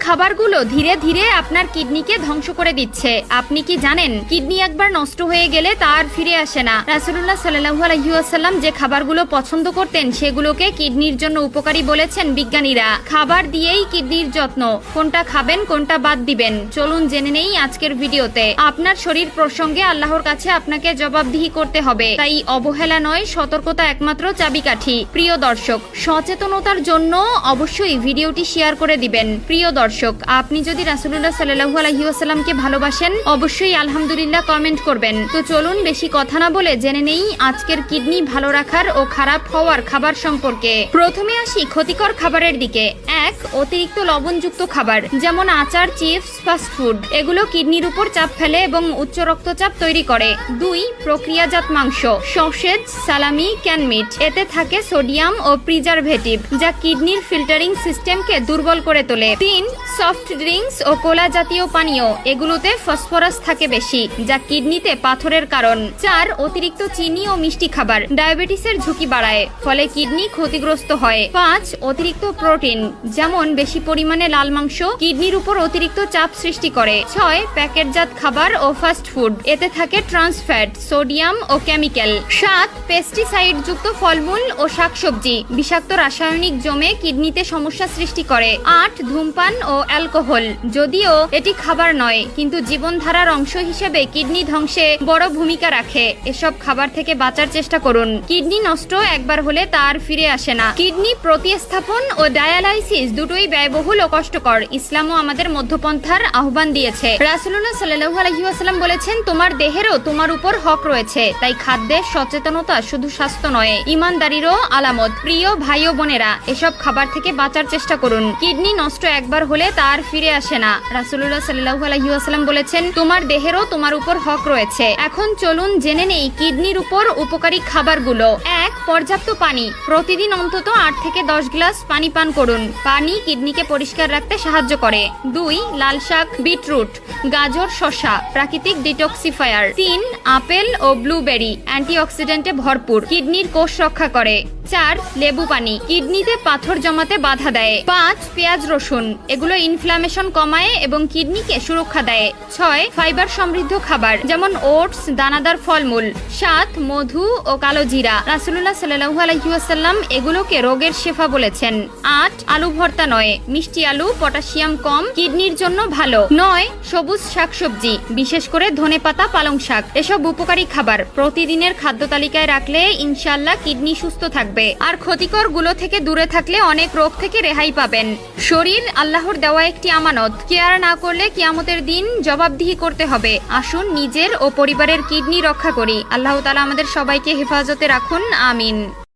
খাবারগুলো ধীরে ধীরে আপনার কিডনিকে ধ্বংস করে দিচ্ছে। আপনি কি জানেন? কিডনি একবার নষ্ট হয়ে গেলে তার ফিরে আসে না। রাসুল্লাহ সাল্লাহু আলহিউসাল্লাম যে খাবারগুলো পছন্দ করতেন, সেগুলোকে কিডনির জন্য উপকারী বলেছেন বিজ্ঞানীরা। খাবার দিয়েই কিডনির যত্ন, কোনটা খাবেন, কোনটা বাদ দিবেন। চলুন জেনে নেই আজকের ভিডিওতে। আপনার শরীর প্রসঙ্গে আল্লাহর কাছে আপনাকে জবাবদিহি করতে হবে। তাই অবহেলা নয়, সতর্কতা একমাত্র চাবিকাঠি। প্রিয় দর্শক, সচেতনতার জন্য অবশ্যই ভিডিওটি শেয়ার করে দিবেন। প্রিয় দর্শক আপনি যদি রাসুল্লাহ সাল্লাহু আলহিউসাল্লামকে ভালোবাসেন, অবশ্যই আলহামদুলিল্লাহ কমেন্ট করবেন। তো চলুন বেশি কথা না বলে জেনে নেই আজকের কিডনি ভালো রাখার ও খারাপ হওয়ার খাবার সম্পর্কে। প্রথমে আসি ক্ষতিকর খাবারের দিকে। এক অতিরিক্ত লবণযুক্ত খাবার, যেমন আচার, চিপস ফাস্ট ফুড এগুলো কিডনির উপর চাপ ফেলে এবং উচ্চ রক্তচাপ তৈরি করে। দুই, প্রক্রিয়াজাত মাংস, সসেজ, সালামি ক্যানমিট এতে থাকে সোডিয়াম ও প্রিজারভেটিভ, যা কিডনির ফিল্টারিং সিস্টেমকে দুর্বল করে তোলে। তিন, সফট ড্রিঙ্কস ও কোলা জাতীয় পানীয়, এগুলোতে ফসফরাস থাকে বেশি, যা কিডনিতে পাথরের কারণ। চার, অতিরিক্ত চিনি ও মিষ্টি খাবার, ডায়াবেটিসের ঝুঁকি বাড়ায়, ফলে কিডনি ক্ষতিগ্রস্ত হয়। পাঁচ, অতিরিক্ত প্রোটিন যেমন বেশি পরিমাণে লাল মাংস, কিডনির উপর অতিরিক্ত চাপ সৃষ্টি করে। ছয়, প্যাকেটজাত খাবার ও ফাস্ট ফুড এতে থাকে ট্রান্সফ্যাট সোডিয়াম ও কেমিক্যাল সাত পেস্টিসাইড যুক্ত ফলমূল ও শাকসবজি। বিষাক্ত রাসায়নিক জমে কিডনিতে সমস্যা সৃষ্টি করে। আট, ধূমপান ও অ্যালকোহল। যদিও এটি খাবার নয়, কিন্তু জীবনধারার অংশ হিসেবে কিডনি ধ্বংসে বড় ভূমিকা রাখে। এসব খাবার থেকে বাঁচার চেষ্টা করুন। কিডনি নষ্ট একবার হলে তার ফিরে আসে না। কিডনি প্রতিস্থাপন ও ডায়ালাইসিস দুটোই ব্যয়বহুল ও কষ্টকর। ইসলামও আমাদের মধ্যপন্থার আহ্বান দিয়েছে। রাসুল্লাহ সাল্লাহু আলহিউসাল্লাম বলেছেন, তোমার দেহেরও তোমার উপর হক রয়েছে, তাই খাদ্যের সচেতনতা শুধু স্বাস্থ্য নয় ইমানদারিরও আলামত। প্রিয় ভাই ও বোনেরা, এসব খাবার থেকে বাঁচার চেষ্টা করুন। কিডনি নষ্ট একবার হলে তার ফিরে আসে না। রাসুল্লাহ সাল্লাহু আলহিউসাল্লাম বলেছেন, তোমার দেহেরও তোমার উপর হক রয়েছে। এখন চলুন জেনে নেই কিডনির উপর উপকারী খাবারগুলো। এক, পর্যাপ্ত পানি। প্রতিদিন অন্তত আট থেকে দশ গ্লাস পানি পান করুন। পানি কিডনিকে পরিষ্কার রাখতে সাহায্য করে। দুই, লাল শাক, বিটরুট, গাজর, শসা, প্রাকৃতিক ডিটক্সিফায়ার। তিন, আপেল ও ব্লুবেরি, অ্যান্টিঅক্সিডেন্টে ভরপুর, কিডনির কোষ রক্ষা করে। চার, লেবু পানি, কিডনিতে পাথর জমাতে বাধা দেয়। পাঁচ, পেঁয়াজ রসুন, এগুলো ইনফ্লামেশন কমায় এবং কিডনিকে সুরক্ষা দেয়। ছয় ফাইবার সমৃদ্ধ খাবার, যেমন ওটস, দানাদার ফলমূল। সাত, মধু ও কালো জিরা। রাসুল্লাহ সাল্লাহু আলহিউসাল্লাম এগুলোকে রোগের শেফা বলেছেন। আট আলু ভর্তা নয়। মিষ্টি আলু, পটাশিয়াম কম, কিডনির জন্য ভালো। নয়, সবুজ শাকসবজি, বিশেষ করে ধনেপাতা, পালং শাক। এসব উপকারী খাবার প্রতিদিনের খাদ্য তালিকায় রাখলে ইনশাল্লাহ কিডনি সুস্থ থাকবে। আর ক্ষতিকরগুলো থেকে দূরে থাকলে অনেক রোগ থেকে রেহাই পাবেন। শরীর, আল্লাহর দেওয়া একটি আমানত। কেয়ার না করলে কিয়ামতের দিন জবাবদিহি করতে হবে। আসুন নিজের ও পরিবারের কিডনি রক্ষা করি। আল্লাহ তালা আমাদের সবাইকে হেফাজতে রাখুন। আমিন।